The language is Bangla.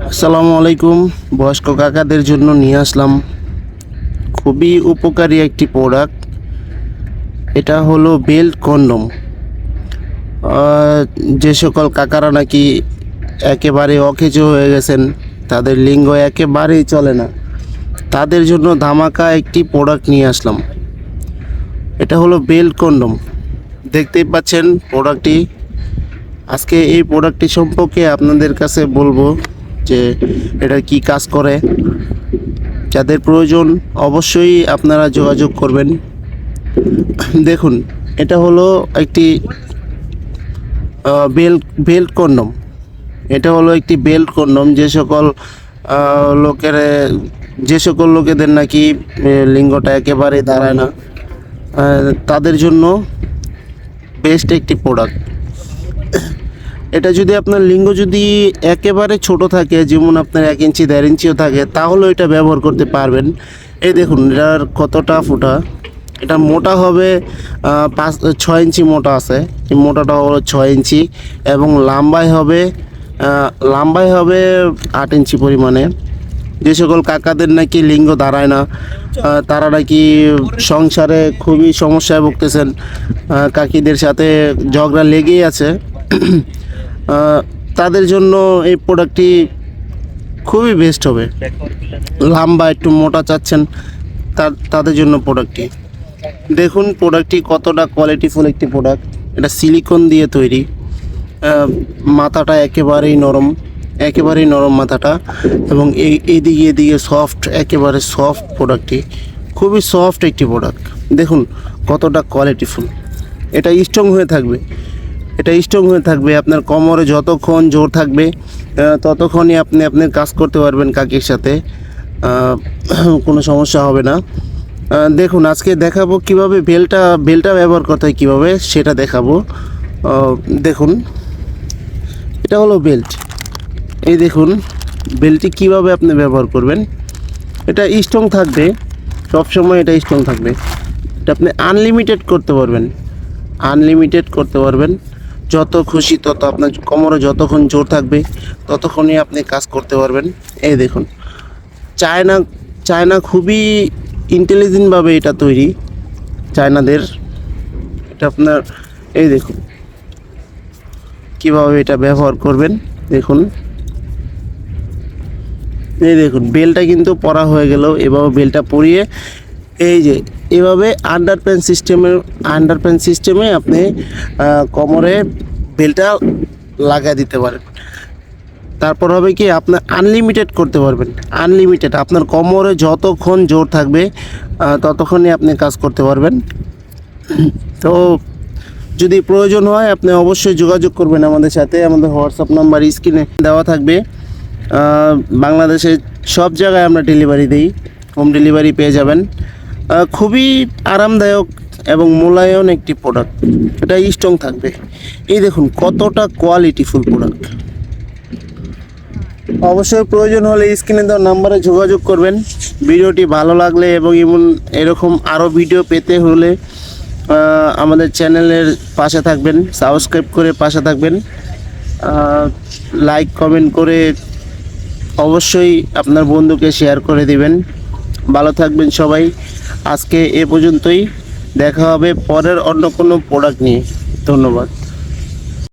আসসালামু আলাইকুম। বয়স্ক কাকাদের জন্য নিয়ে আসলাম খুবই উপকারী একটি প্রোডাক্ট এটা হলো বেল্ট কন্ডম। যে সকল কাকারা নাকি একেবারে অকেজো হয়ে গেছেন, তাদের লিঙ্গ একেবারেই চলে না। তাদের জন্য ধামাকা একটি প্রোডাক্ট নিয়ে আসলাম। এটা হলো বেল্ট কন্ডম। দেখতেই পাচ্ছেন প্রোডাক্টটি আজকে এই প্রোডাক্টটি সম্পর্কে আপনাদের কাছে বলব। যে এটা কি কাজ করে। যাদের প্রয়োজন অবশ্যই আপনারা যোগাযোগ করবেন। দেখুন, এটা হলো একটি বেল্ট বেল্ট কন্ডম। এটা হলো একটি বেল্ট কন্ডম যে সকল লোকের, যে সকল লোকেদের নাকি লিঙ্গটা একেবারে দাঁড়ায় না। তাদের জন্য বেস্ট একটি প্রোডাক্ট এটা যদি আপনার লিঙ্গ যদি একেবারে ছোট থাকে, যেমন আপনার এক ইঞ্চি, দেড় ইঞ্চিও থাকে, তাহলে এটা ব্যবহার করতে পারবেন। এই দেখুন, এটার কতটা ফুটা? এটা মোটা হবে পাঁচ, ছয় ইঞ্চি মোটা আছে। এই মোটাটা হলো ছয় ইঞ্চি এবং লাম্বাই হবে লাম্বাই হবে আট ইঞ্চি পরিমাণে। যে সকল কাকাদের নাকি লিঙ্গ দাঁড়ায় না তারা নাকি সংসারে খুবই সমস্যায় ভুগতেছেন। কাকিদের সাথে ঝগড়া লেগেই আছে। তাদের জন্য এই প্রোডাক্টটি খুবই বেস্ট হবে। লম্বা একটু মোটা চাচ্ছেন তাদের জন্য প্রোডাক্টটি দেখুন প্রোডাক্টটি কতটা কোয়ালিটিফুল একটি প্রোডাক্ট এটা সিলিকন দিয়ে তৈরি। মাথাটা একেবারেই নরম একেবারেই নরম মাথাটা এবং এই, এদিকে এদিকে সফট একেবারে সফট প্রোডাক্টটি খুবই সফট একটি প্রোডাক্ট দেখুন কতটা কোয়ালিটিফুল এটা স্ট্রং হয়ে থাকবে। এটা স্ট্রং হয়ে থাকবে, আপনার কোমরে যতক্ষণ জোর থাকবে ততক্ষণই আপনি আপনার কাজ করতে পারবেন কাকির সাথে কোনো সমস্যা হবে না। দেখুন, আজকে দেখাবো কীভাবে বেলটা বেলটা ব্যবহার করতে হয় কীভাবে, সেটা দেখাবো। দেখুন, এটা হলো বেল্ট। এই দেখুন, বেল্টটি কীভাবে আপনি ব্যবহার করবেন, এটা স্ট্রং থাকবে, সবসময় এটা স্ট্রং থাকবে। এটা আপনি আনলিমিটেড করতে পারবেন আনলিমিটেড করতে পারবেন। যত খুশি তত আপনার কোমরে যতক্ষণ জোর থাকবে, ততক্ষণই আপনি কাজ করতে পারবেন। এই দেখুন, চায়না চায়না খুবই ইন্টেলিজেন্টভাবে এটা তৈরি, চায়নাদের। এটা আপনার, এই দেখুন, কীভাবে এটা ব্যবহার করবেন, দেখুন। এই দেখুন, বেলটা কিন্তু পরা হয়ে গেল, এভাবে বেলটা পরিয়ে এই যে এভাবে আন্ডার প্যান সিস্টেমের আন্ডার প্যান সিস্টেমে আপনি কোমরে বেলটা লাগা দিতে পারেন। তারপর হবে কি আপনার আনলিমিটেড করতে পারবেন। আনলিমিটেড আপনার কোমরে যতক্ষণ জোর থাকবে ততক্ষণই আপনি কাজ করতে পারবেন। তো যদি প্রয়োজন হয় আপনি অবশ্যই যোগাযোগ করবেন আমাদের সাথে। আমাদের হোয়াটসঅ্যাপ নাম্বার স্ক্রিনে দেওয়া থাকবে। আহ, বাংলাদেশের সব জায়গায় আমরা ডেলিভারি দিই। হোম ডেলিভারি পেয়ে যাবেন। খুবই আরামদায়ক এবং মূল্যায়ন একটি প্রোডাক্ট এটা স্ট্রং থাকবে। এই দেখুন, কতটা কোয়ালিটিফুল প্রোডাক্ট অবশ্যই প্রয়োজন হলে স্ক্রিনে দেওয়া নাম্বারে যোগাযোগ করবেন। ভিডিওটি ভালো লাগলে এবং এমন এরকম আরও ভিডিও পেতে হলে আমাদের চ্যানেলের পাশে থাকবেন সাবস্ক্রাইব করে পাশে থাকবেন। লাইক কমেন্ট করে অবশ্যই আপনার বন্ধুকে শেয়ার করে দিবেন। ভালো থাকবেন সবাই। আজকে এ পর্যন্তই। দেখা হবে পরের অন্য কোনো প্রোডাক্ট নিয়ে। ধন্যবাদ।